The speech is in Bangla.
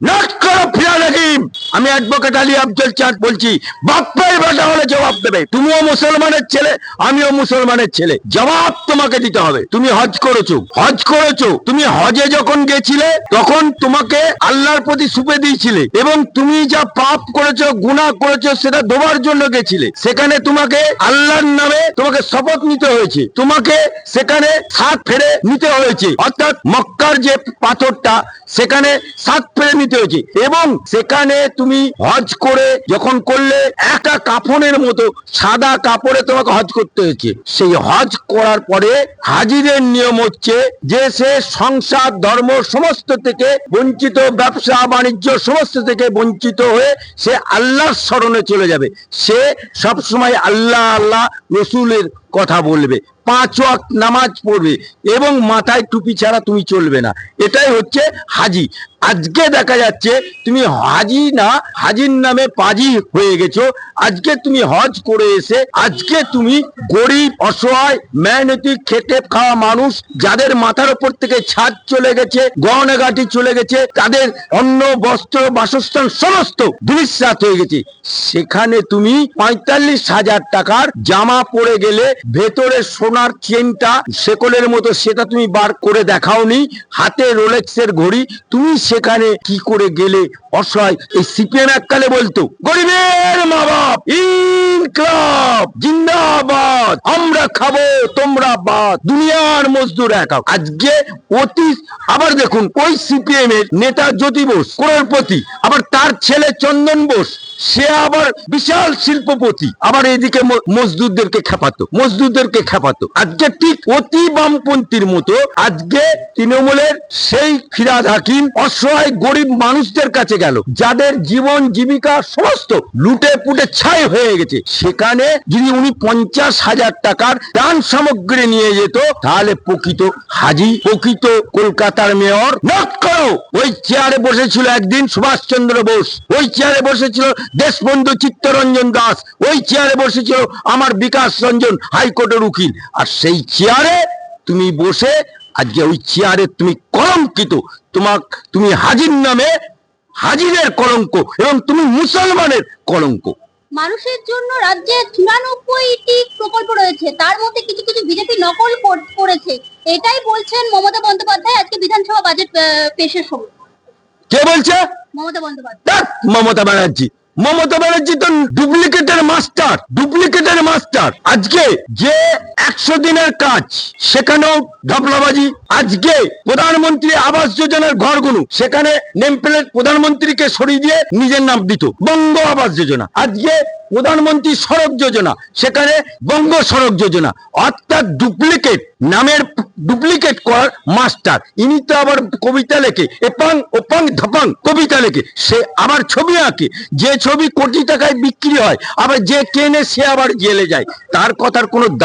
নাট করো ফিরা রাকিব আমি অ্যাডভোকেট আলী আফজল চাঁদ বলছি বাপ্পের বেটা হলে জবাব দেবে। তুমিও মুসলমানের ছেলে, আমিও মুসলমানের ছেলে। জবাব তোমাকে দিতে হবে। তুমি হজ করেছ। হজ করেছ। তুমি হজে যখন গেছিলে, তখন তোমাকে আল্লাহর প্রতি সুপে দিয়েছিলে এবং তুমি যা পাপ করেছ, গুনাহ করেছ, সেটা দেওয়ার জন্য গেছিলে। সেখানে তোমাকে আল্লাহর নামে তোমাকে শপথ নিতে হয়েছে। তোমাকে সেখানে সাত ফেরে নিতে হয়েছে। অর্থাৎ মক্কার যে পাথরটা, সেখানে সাত ফেরে নিতে হয়েছে। এবং সেখানে তুমি হজ করে যখন করলে একটা কাফনের মতো সাদা কাপড়ে তোমাকে হজ করতে হয়েছে। সেই হজ করার পরে হাজিদের নিয়ম হচ্ছে যে সে সংসার, ধর্ম সমস্ত থেকে বঞ্চিত, ব্যবসা, বাণিজ্য সমস্ত থেকে বঞ্চিত হয়ে সে আল্লাহর স্মরণে চলে যাবে। সে সব সময় আল্লাহ আল্লাহ, রসুলের কথা বলবে। পাঁচ ওয়াক্ত নামাজ পড়বে এবং মাথায় টুপি ছাড়া তুমি চলবে না। এটাই হচ্ছে হাজি। আজকে দেখা যাচ্ছে তুমি হাজি না, হাজির নামে পাজি হয়ে গেছো। আজকে তুমি হজ করে এসে, আজকে তুমি গরিব, অসহায়, মেহনতি, খেটে খাওয়া মানুষ, যাদের মাথার উপর থেকে ছাদ চলে গেছে, গহনাগাটি চলে গেছে, তাদের অন্ন, বস্ত্র, বাসস্থান সমস্ত দুরিশ্বাত হয়ে গেছে। সেখানে তুমি পঁয়তাল্লিশ হাজার টাকার জামা পরে গেলে ভেতরে সোনার চেনটা শেকলের মতো, সেটা তুমি বার করে দেখাওনি। হাতে রোলেক্সের ঘড়ি, তুমি সেখানে কি করে গেলে অসহায়? এই সিপিএম এককালে বলতো, গরিবের মা বাপ ইনকলাব, জিন্দাবাদ, আমরা খাব, তোমরা বাদ, দুনিয়ার মজদুর একা আজকে অতি আবার দেখুন, ওই সিপিএম এর নেতা জ্যোতি বোস করোড়পতি আবার তার ছেলে চন্দন বোস সে আবার বিশাল শিল্পপতি। আবার এদিকে মজদুরদেরকে খেপাতো মজদুরদেরকে খেপাতো। আজকে ঠিক অতি বামপন্থীর মতো আজকে তৃণমূলের সেই ফিরাদ হাকিম অসহায় গরিব মানুষদের কাছে গেল, যাদের জীবন, জীবিকা সমস্ত লুটে পুটে ছাই হয়ে গেছে। সেখানে যদি উনি পঞ্চাশ হাজার টাকার দান সামগ্রী নিয়ে যেত, তাহলে প্রকৃত হাজি, প্রকৃত কলকাতার মেয়র নোট করো। ওই চেয়ারে বসেছিল একদিন সুভাষচন্দ্র বোস। ওই চেয়ারে বসেছিল দেশবন্ধু চিত্তরঞ্জন দাস ওই চেয়ারে বসেছিল আমার বিকাশ রঞ্জন হাইকোর্টের উকিল। আর সেই চেয়ারে তুমি বসে আজকে ওই চেয়ারে তুমি কলঙ্কিত। তোমাক তুমি হাজির নামে হাজিরের কলঙ্ক এবং তুমি মুসলমানের কলঙ্ক। মানুষের জন্য রাজ্যে চুরানব্বইটি প্রকল্প রয়েছে তার মধ্যে কিছু কিছু বিজেপি নকল করেছে। এটাই বলছেন মমতা বন্দ্যোপাধ্যায় আজকে বিধানসভা বাজেট পেশের সময়। কে বলছে? মমতা বন্দ্যোপাধ্যায়। মমতা ব্যানার্জি। মমতা ব্যানার্জি তো ডুপ্লিকেটের মাস্টার ডুপ্লিকেটের মাস্টার আজকে যে একশো দিনের কাজ, সেখানেও ধপলাবাজি। আজকে প্রধানমন্ত্রী আবাস যোজনার ঘরগুলো, সেখানে নেমপ্লেট প্রধানমন্ত্রীকে সরিয়ে দিয়ে নিজের নাম দিত। বঙ্গ আবাস যোজনা। আজকে প্রধানমন্ত্রী সড়ক যোজনা, সেখানে বঙ্গ সড়ক যোজনা, অর্থাৎ ডুপ্লিকেট নামের ডুপ্লিকেট করার মাস্টার ইনি তো আবার কবিতা লেখে, এপাং, ওপাং, ধপাং, কবিতা লেখে। সে আবার ছবি আঁকে, যে ছবি কোটি টাকায় বিক্রি হয়, আবার যে কেনে সে আবার জেলে যায়। তার কথার কোনো দাম